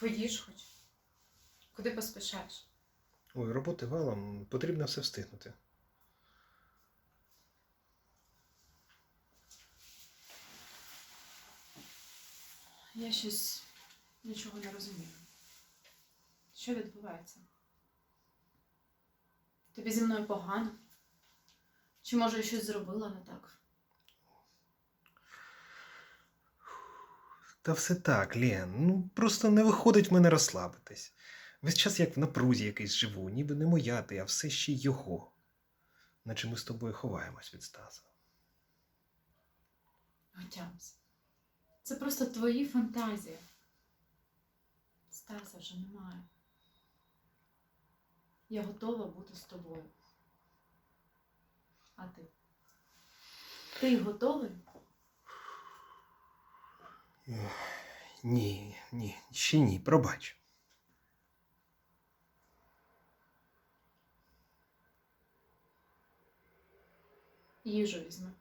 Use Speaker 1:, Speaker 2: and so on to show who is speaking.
Speaker 1: Поїж хоч. Куди поспішаєш?
Speaker 2: Ой, роботи валом, потрібно все встигнути.
Speaker 1: Я щось нічого не розумію. Що відбувається? Тобі зі мною погано? Чи може я щось зробила не так?
Speaker 2: Та все так, Лен. Ну просто не виходить в мене розслабитись. Весь час як в напрузі якийсь живу, ніби не моя ти, а все ще його. Наче ми з тобою ховаємось від Стаса.
Speaker 1: Отямся. Це просто твої фантазії. Стаса вже немає. Я готова бути з тобою. А ти? Ти готовий?
Speaker 2: Ні, ні, ще ні, пробач.
Speaker 1: Їжу візьми.